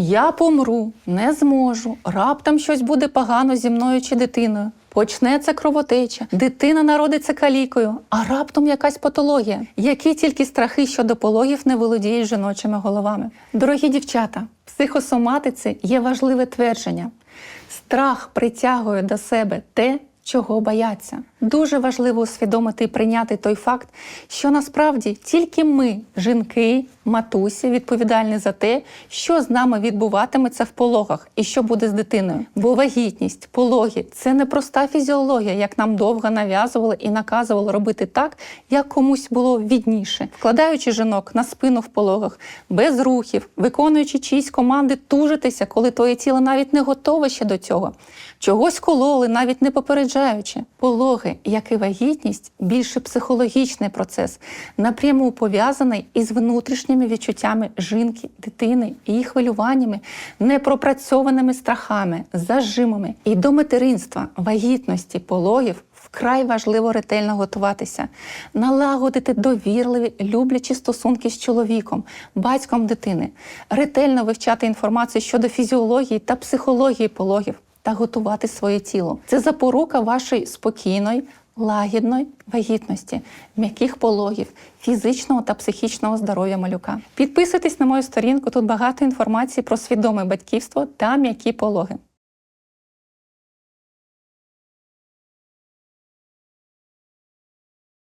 Я помру, не зможу, раптом щось буде погано зі мною чи дитиною. Почнеться кровотеча, дитина народиться калікою, а раптом якась патологія. Які тільки страхи щодо пологів не володіють жіночими головами. Дорогі дівчата, психосоматиці є важливе твердження: страх притягує до себе те, чого бояться. Дуже важливо усвідомити і прийняти той факт, що насправді тільки ми, жінки, матусі, відповідальні за те, що з нами відбуватиметься в пологах і що буде з дитиною. Бо вагітність, пологи це не проста фізіологія, як нам довго нав'язували і наказували робити так, як комусь було відніше, вкладаючи жінок на спину в пологах, без рухів, виконуючи чиїсь команди, тужитися, коли твоє тіло навіть не готове ще до цього. Чогось кололи, навіть не попереджаючи. Пологи, як і вагітність, більше психологічний процес, напряму пов'язаний із внутрішніми відчуттями жінки, дитини, її хвилюваннями, непропрацьованими страхами, зажимами. І до материнства, вагітності, пологів вкрай важливо ретельно готуватися, налагодити довірливі, люблячі стосунки з чоловіком, батьком дитини, ретельно вивчати інформацію щодо фізіології та психології пологів та готувати своє тіло. Це запорука вашої спокійної, лагідної вагітності, м'яких пологів, фізичного та психічного здоров'я малюка. Підписуйтесь на мою сторінку. Тут багато інформації про свідоме батьківство та м'які пологи.